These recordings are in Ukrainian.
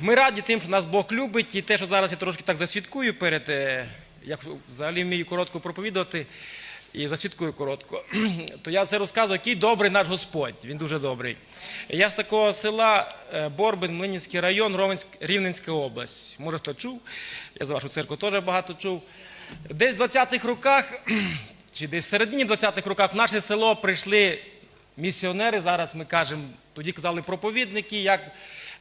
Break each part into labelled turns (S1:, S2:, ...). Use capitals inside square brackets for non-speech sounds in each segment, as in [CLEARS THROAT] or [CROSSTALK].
S1: ми раді тим, що нас Бог любить, і те, що зараз я трошки так засвідкую перед, е, як взагалі вмію коротко проповідувати, і засвідкую коротко, [CLEARS THROAT] то я це розказую, який добрий наш Господь. Він дуже добрий. Я з такого села е, Борбин, Млинівський район, Рівненська область. Може, хто чув? Я за вашу церкву теж багато чув. Десь в 20-х роках, [CLEARS THROAT] чи десь в середині 20-х роках в наше село прийшли місіонери, зараз ми кажемо, тоді казали проповідники, як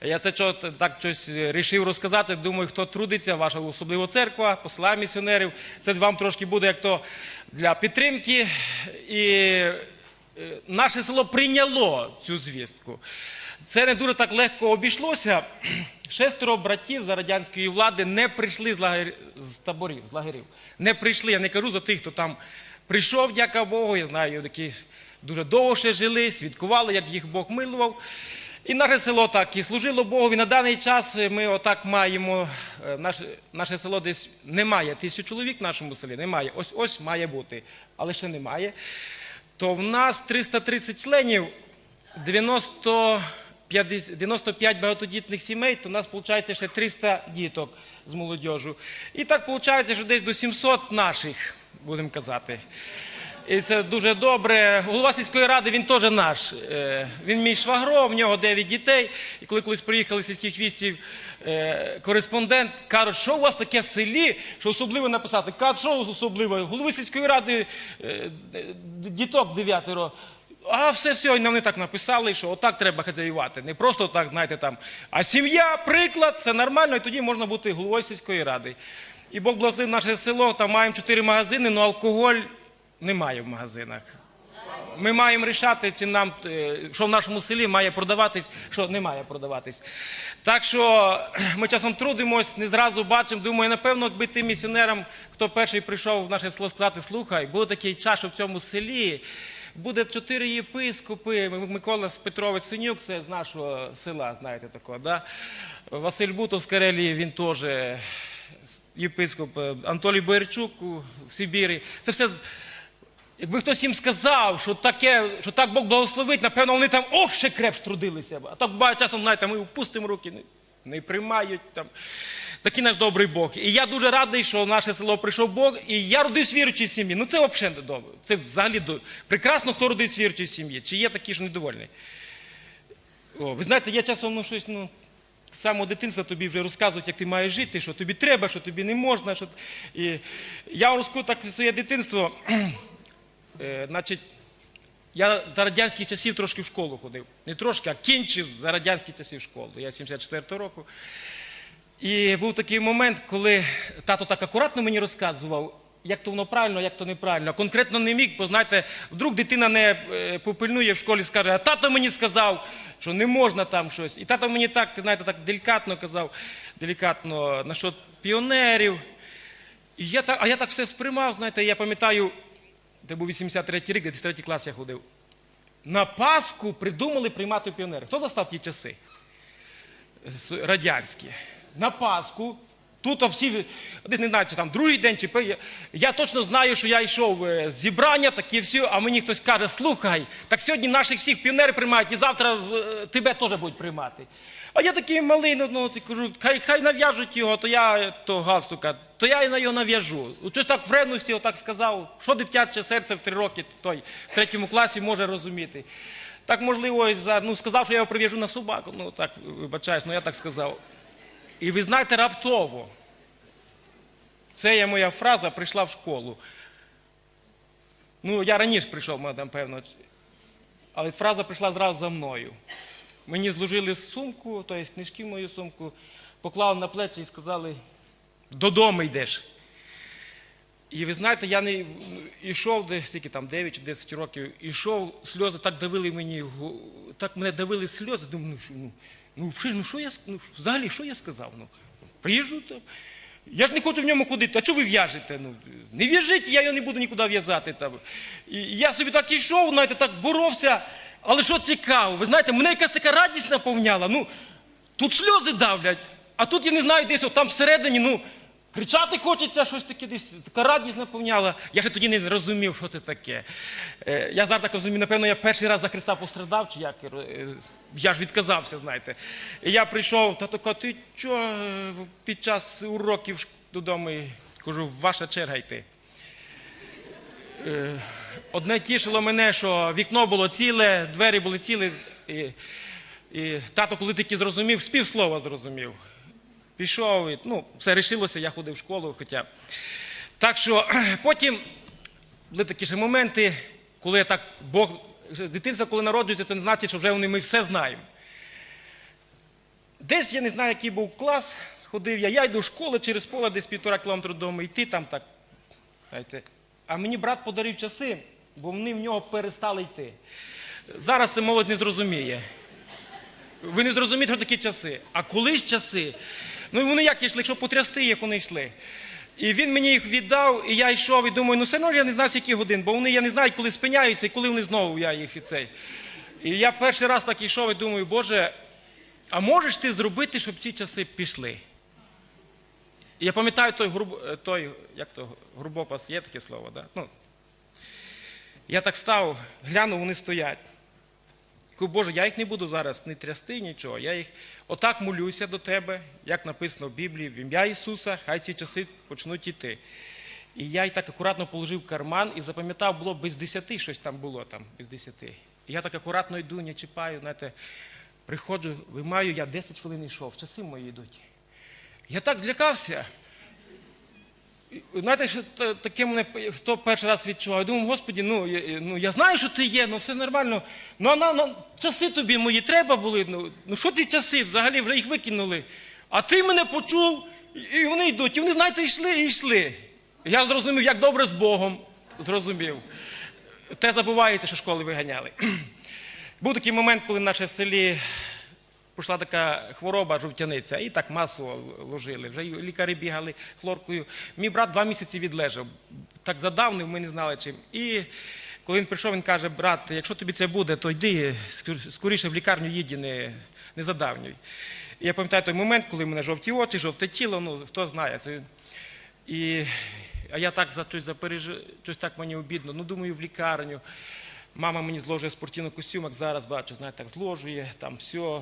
S1: я це чого так щось рішив розказати. Думаю, хто трудиться, ваша особливо церква, посилає місіонерів. Це вам трошки буде як то для підтримки. І е, наше село прийняло цю звістку. Це не дуже так легко обійшлося. [CLEARS THROAT] Шестеро братів за радянської влади не прийшли з, лагер... з таборів, з лагерів. Не прийшли. Я не кажу за тих, хто там прийшов, дяка Богу. Я знаю, які дуже довго ще жили, свідкували, як їх Бог милував. І наше село так і служило Богу. І на даний час ми отак маємо. е, Наше, наше село десь немає тисячу чоловік в нашому селі. Немає. Ось ось має бути, але ще немає. То в нас 330 членів, 90, 50, 95 багатодітних сімей, то в нас виходить ще 300 діток з молодіжу. І так виходить, що десь до 700 наших, будемо казати. І це дуже добре. Голова сільської ради він теж наш. Е, Він мій швагро, в нього 9 дітей. І коли колись приїхали сільських вістів е, кореспондент, кажуть, що у вас таке в селі, що особливо написати. Кажуть, що особливо? Голови сільської ради е, діток дев'ятеро. А все, все, і нам так написали, що отак треба хазяювати. Не просто так, знаєте, там, а сім'я, приклад, все нормально, і тоді можна бути головою сільської ради. І Бог благословив наше село, там маємо чотири магазини, але алкоголь немає в магазинах. Ми маємо рішати, чи нам, е, що в нашому селі має продаватись, що не має продаватись. Так що ми часом трудимось, не зразу бачимо. Думаю, напевно, якби тим місіонерам, хто перший прийшов в наше село сказати, слухай, буде такий час, що в цьому селі буде чотири єпископи. Микола Петрович Синюк, це з нашого села, знаєте такого. Да? Василь Бутов з Карелії, він теж єпископ, е, Анатолій Боярчук у- в Сибірі. Це все. Якби хтось їм сказав, що таке, що так Бог благословить, напевно, вони там ох, ще крепш трудилися. А так буває часом, знаєте, ми впустимо руки, не, не приймають там. Такий наш добрий Бог. І я дуже радий, що в наше село прийшов Бог, і я родився в віруючій сім'ї. Ну це взагалі добре. Це взагалі прекрасно, хто родився в віруючій сім'ї. Чи є такі, що недовольні? О, ви знаєте, я часом ну, щось, ну, з самого дитинства тобі вже розказують, як ти маєш жити, що тобі треба, що тобі не можна. Що... І я розкажу так своє дитинство. Е, значить, я за радянських часів трошки в школу ходив. Не трошки, а кінчив за радянських часів школу. Я 74-го року. І був такий момент, коли тато так акуратно мені розказував, як то воно правильно, як то неправильно. Конкретно не міг, бо знаєте, вдруг дитина не е, попильнує в школі, скаже, а тато мені сказав, що не можна там щось. І тато мені так, знаєте, так делікатно казав, делікатно насчет піонерів. І я так, а я так все сприймав, знаєте, я пам'ятаю, це був 83-й рік, десь третій клас я ходив. На Пасху придумали приймати піонери. Хто застав ті часи? Радянські. На Пасху. Тут всі, не знаю, чи там другий день, чи. Я точно знаю, що я йшов е, з зібрання, такі всі, а мені хтось каже, слухай, так сьогодні наших всіх піонери приймають, і завтра е, тебе теж будуть приймати. А я такий малий, ну, ну, от, і кажу, хай, хай нав'яжуть його, то я то галстука, то я і на його нав'яжу. Щось так в ревності отак сказав, що дитяче серце в три роки той в третьому класі може розуміти. Так можливо, за, ну, сказав, що я його прив'яжу на собаку. Ну так, вибачаюсь, ну я так сказав. І ви знаєте, раптово. Це є моя фраза прийшла в школу. Ну, я раніше прийшов, напевно. Але фраза прийшла зразу за мною. Мені зложили сумку, тобто книжки в мою сумку, поклали на плечі і сказали, додому йдеш. І ви знаєте, я не йшов десь скільки там 9 чи 10 років, ішов, сльози так давили мені, так мене давили сльози. Думаю, ну, ну, ну, що, ну, я ну, взагалі, що я сказав? Ну, приїжджу там. Я ж не хочу в ньому ходити, а чого ви в'яжете? Ну, не в'яжіть, я його не буду нікуди в'язати. І я собі так йшов, знаєте, так боровся. Але що цікаво, ви знаєте, мене якась така радість наповняла. Ну, тут сльози давлять, а тут я не знаю, десь там всередині, ну, Кричати хочеться, щось таке десь, така радість наповняла. Я ще тоді не розумів, що це таке. Е, Я зараз так розумію, напевно, я перший раз за Христа пострадав, чи як. е, Я ж відказався, знаєте. Я прийшов, та така, ти що е, під час уроків додому кажу, ваша черга йти. Одне тішило мене, що вікно було ціле, двері були цілі. І, і тато, коли тільки зрозумів, з півслова зрозумів. Пішов, і, ну, все рішилося, я ходив в школу. Хоча. Так що [CLEARS THROAT] потім були такі ж моменти, коли так Бог. Дитинство, коли народжується, це не значить, що вже вони ми все знаємо. Десь я не знаю, який був клас, ходив я. Я йду в школу через поле, десь півтора кілометра додому, йти там так. Знаєте. А мені брат подарив часи, бо вони в нього перестали йти. Зараз це молодь не зрозуміє. Ви не зрозумієте, що такі часи. А колись часи, ну вони як йшли, якщо потрясти, як вони йшли. І він мені їх віддав, і я йшов і думаю, ну все одно я не знаю, скільки годин, бо вони я не знаю, коли спиняються і коли вони знову я їх і цей. І я перший раз так йшов і думаю, Боже, а можеш ти зробити, щоб ці часи пішли? Я пам'ятаю той, груб, е, той як то, грубопас, є таке слово, да? ну, я так став, глянув, вони стоять. Кажу, Боже, я їх не буду зараз не трясти, нічого. Я їх отак молюся до тебе, як написано в Біблії, в ім'я Ісуса, хай ці часи почнуть іти. І я їх так акуратно положив в карман і запам'ятав, було без десяти, щось там було там, без десяти. І я так акуратно йду, не чіпаю, знаєте, приходжу, виймаю, я 10 хвилин йшов, часи мої йдуть. Я так злякався. Знаєте, що таке мене хто перший раз відчував. Я думав, Господі, ну я, ну я знаю, що ти є, ну все нормально. Ну а на, часи тобі мої треба були. Ну, ну що ті часи? Взагалі вже їх викинули. А ти мене почув, і, вони йдуть. І вони, знаєте, йшли і йшли. Я зрозумів, як добре з Богом. Зрозумів. Те забувається, що школи виганяли. [CLEARS THROAT] Був такий момент, коли в нашому селі Пішла така хвороба, жовтяниця, і так масово ложили. Вже лікарі бігали хлоркою. Мій брат два місяці відлежав. Так задавнив, ми не знали чим. І коли він прийшов, він каже: брат, якщо тобі це буде, то йди скоріше в лікарню їді, не, не задавнюй. Я пам'ятаю той момент, коли в мене жовті очі, жовте тіло, ну хто знає. Це... І... А я так за щось запереж... щось так мені обідно. Ну, думаю, в лікарню. Мама мені зложує спортивний костюм, як зараз бачу, знаєте, так зложує, там все, е,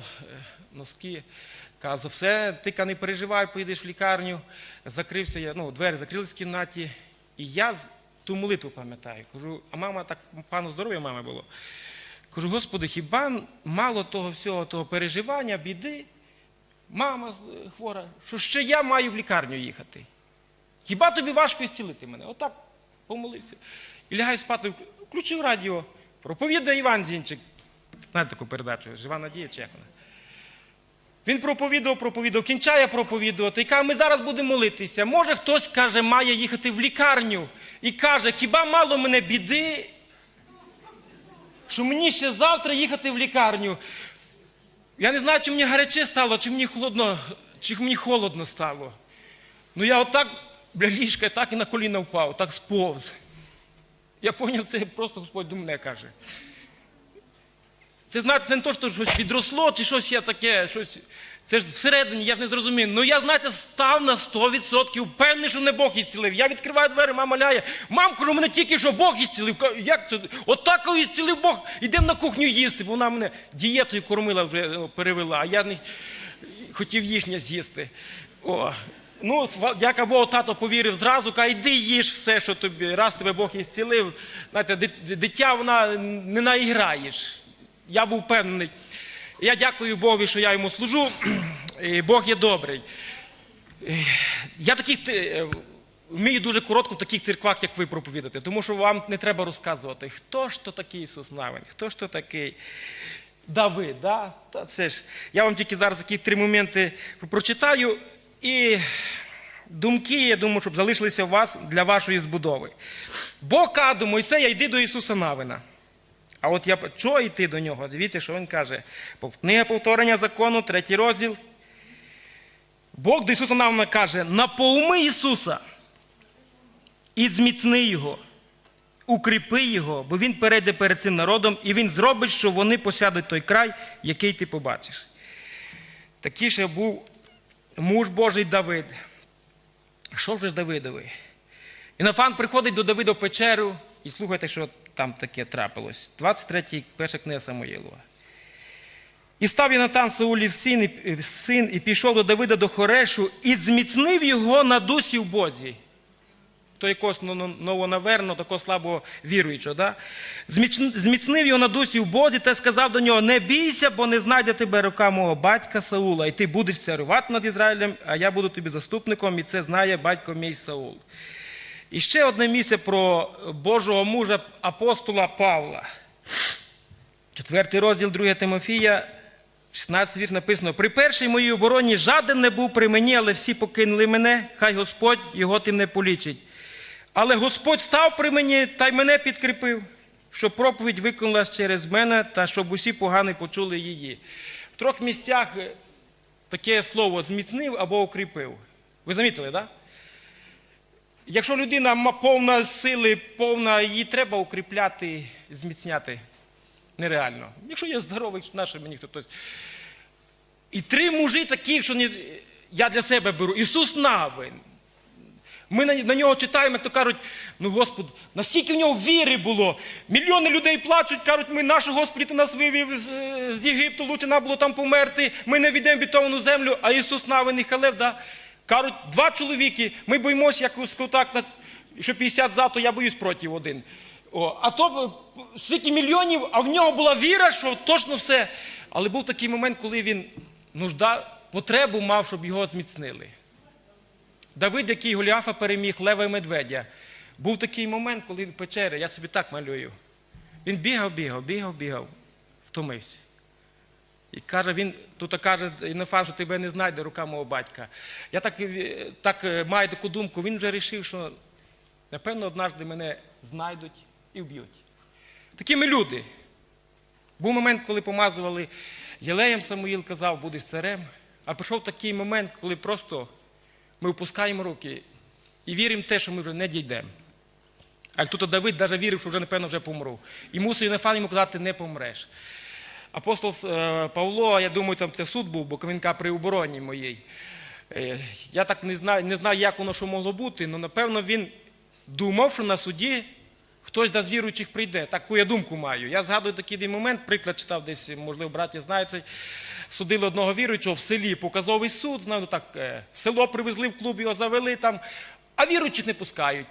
S1: носки. Каже, все, ти ка не переживай, поїдеш в лікарню. Закрився я, ну, двері закрились в кімнаті. І я ту молитву пам'ятаю. Кажу, а мама так пану здоров'я мами було. Кажу, Господи, хіба мало того всього, того переживання, біди, мама хвора, що ще я маю в лікарню їхати? Хіба тобі важко зцілити мене? Отак помолився. І лягаю спати, включив радіо, проповідає Іван Зінчик. Знаєте таку передачу, Жива Надія чи як вона? Він проповідував, проповідував, кінчає проповідувати і каже, ми зараз будемо молитися. Може, хтось каже, має їхати в лікарню і каже, хіба мало мене біди, що мені ще завтра їхати в лікарню. Я не знаю, чи мені гаряче стало, чи мені холодно, чи мені холодно стало. Ну я отак, бля, ліжка, так і на коліна впав, так сповз. Я зрозумів, це просто Господь до мене каже. Це знаєте, це не то, що щось відросло, чи щось я таке, щось. Це ж всередині, я ж не зрозумів. Ну я, знаєте, став на 100% певний, що не Бог ісцілив. Я відкриваю двері, мама ляє. Мам, мене тільки що Бог ісцілив. Як це? Отак ісцілив Бог, ідемо на кухню їсти, бо вона мене дієтою кормила вже перевела, а я не хотів їхнє з'їсти. О. Ну, дяка Богу, тато повірив зразу, каже, йди їж все, що тобі, раз тебе Бог ісцілив. Знаєте, дитя вона не наіграєш. Я був впевнений. Я дякую Богу, що я йому служу. [CLEARS THROAT] І Бог є добрий. Я таких е, вмію дуже коротко в таких церквах, як ви проповідати, тому що вам не треба розказувати, хто ж то такий Ісус Навин, хто ж то такий Давид. Да? Та це ж. Я вам тільки зараз такі три моменти прочитаю. І думки, я думаю, щоб залишилися у вас для вашої збудови. Бог каже до Мойсея, йди до Ісуса Навина. А от я чого йти до нього? Дивіться, що він каже. Книга повторення закону, третій розділ. Бог до Ісуса Навина каже: напоуми Ісуса і зміцни Його, укріпи Його, бо Він перейде перед цим народом, і Він зробить, що вони посядуть той край, який ти побачиш. Такий ще був муж Божий Давид. Що вже ж Давидові? Інофан приходить до Давида в печеру, і слухайте, що там таке трапилось. 23 перша книга Самоїлова. І став Єнатан Саулів син, син і пішов до Давида до Хорешу і зміцнив його на дусі в Бозі. То якогось ну, ну, новонаверно, такого слабо віруючого. Да? Зміцнив його на дусі в Бозі та сказав до нього: Не бійся, бо не знайде тебе рука мого батька Саула, і ти будеш царювати над Ізраїлем, а я буду тобі заступником, і це знає батько мій Саул. І ще одне місце про Божого мужа апостола Павла. Четвертий розділ 2 Тимофія, 16 вірш написано: При першій моїй обороні жаден не був при мені, але всі покинули мене, хай Господь його тим не полічить. Але Господь став при мені та й мене підкріпив, щоб проповідь виконалась через мене та щоб усі погані почули її. В трьох місцях е, таке слово зміцнив або укріпив. Ви замітили, так? Да? Якщо людина повна сили, повна, її треба укріпляти, зміцняти. Нереально. Якщо є здоровий, наше мені хтось. І три мужі таких, що я для себе беру. Ісус Навин. Ми на, на нього читаємо, то кажуть, ну Господи, наскільки в нього віри було. Мільйони людей плачуть, кажуть, ми наш Господи, ти нас вивів з, з Єгипту, лучше нам було там померти, ми не відемо бітовану землю, а Ісус Навин Халев, да? кажуть, два чоловіки, ми боїмося, як у скотак, що 50 за, то я боюсь проти один. О, а то стільки мільйонів, а в нього була віра, що точно все. Але був такий момент, коли він нужда, потребу мав, щоб його зміцнили. Давид, який Голіафа переміг Лева і Медведя, був такий момент, коли він в печері, я собі так малюю. Він бігав, бігав, бігав, бігав, втомився. І каже, він тут каже, Інофан, що тебе не знайде рука мого батька. Я так, е, так е, маю таку думку, він вже вирішив, що напевно однажды мене знайдуть і вб'ють. Такі ми люди. Був момент, коли помазували Єлеєм Самуїл казав, будеш царем. А прийшов такий момент, коли просто ми опускаємо руки і віримо в те, що ми вже не дійдемо. А як тут Давид навіть вірив, що вже, напевно, вже помру. І мусив Єнофан йому казати, не помреш. Апостол е, Павло, я думаю, там це суд був, бо він каже, при обороні моїй. Е, Я так не знаю, не знаю, як воно що могло бути, але напевно він думав, що на суді хтось да з віруючих прийде. Таку я думку маю. Я згадую такий момент, приклад читав десь, можливо, браті знають цей. Судили одного віруючого в селі, показовий суд, ну так, е, в село привезли в клуб, його завели там, а віруючих не пускають.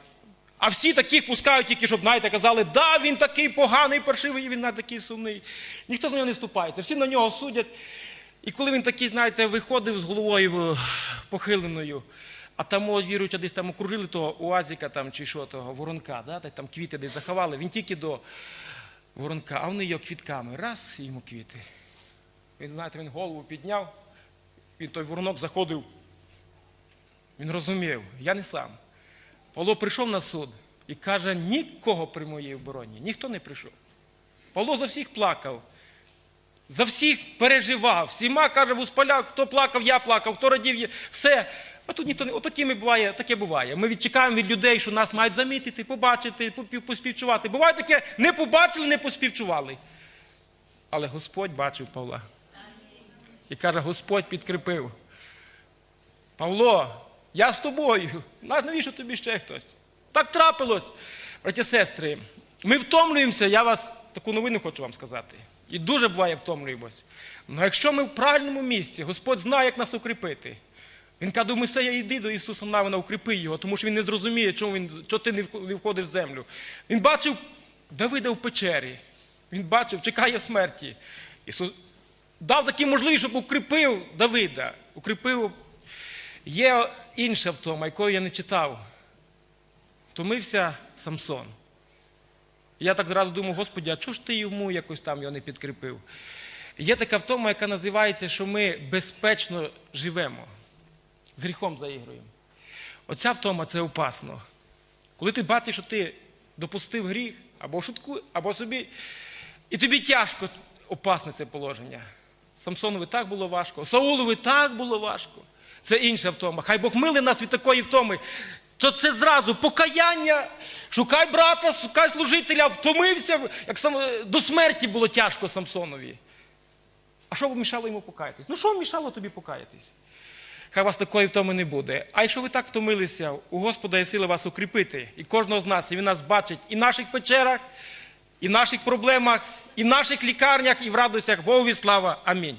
S1: А всі таких пускають, тільки щоб, знаєте, казали, да, він такий поганий, паршивий, і він навіть такий сумний. Ніхто за нього не ступається, всі на нього судять. І коли він такий, знаєте, виходив з головою е, похиленою, а там віруюча десь там окружили того уазіка там, чи що того, воронка, да, там квіти десь заховали, він тільки до воронка, а вони його квітками, раз і йому квіти. Він, знаєте, він голову підняв, він той воронок заходив. Він розумів, я не сам. Павло прийшов на суд і каже, нікого при моїй обороні, ніхто не прийшов. Павло за всіх плакав, за всіх переживав, всіма каже, вуспаляв, хто плакав, я плакав, хто радів, все. А тут ніхто не отакими буває, таке буває. Ми відчекаємо від людей, що нас мають замітити, побачити, поспівчувати. Буває таке, не побачили, не поспівчували. Але Господь бачив Павла. І каже, Господь підкріпив. Павло, я з тобою. На- Навіщо тобі ще хтось? Так трапилось, браті сестри. Ми втомлюємося, я вас таку новину хочу вам сказати. І дуже буває втомлюємось. Але якщо ми в правильному місці, Господь знає, як нас укріпити. Він каже до Мойсея, йди до Ісуса Навина, укріпи його, тому що він не зрозуміє, чому, він, чого ти не входиш в землю. Він бачив Давида в печері. Він бачив, чекає смерті. Ісус дав такі можливість, щоб укріпив Давида, укріпив Є інша втома, якої я не читав. Втомився Самсон. Я так зразу думав, Господи, а чого ж ти йому якось там його не підкріпив? Є така втома, яка називається, що ми безпечно живемо, з гріхом заігруємо. Оця втома це опасно. Коли ти бачиш, що ти допустив гріх, або шутку, або собі, і тобі тяжко опасне це положення. Самсонові так було важко, Саулові так було важко. Це інша втома. Хай Бог мили нас від такої втоми. То це зразу покаяння. Шукай брата, шукай служителя, втомився, як сам... Е, до смерті було тяжко Самсонові. А що мішало йому покаятись? Ну, що мішало тобі покаятись? Хай вас такої втоми не буде. А якщо ви так втомилися, у Господа є сила вас укріпити, і кожного з нас, і він нас бачить і в наших печерах і в наших проблемах, і в наших лікарнях, і в радостях Богові слава. Амінь.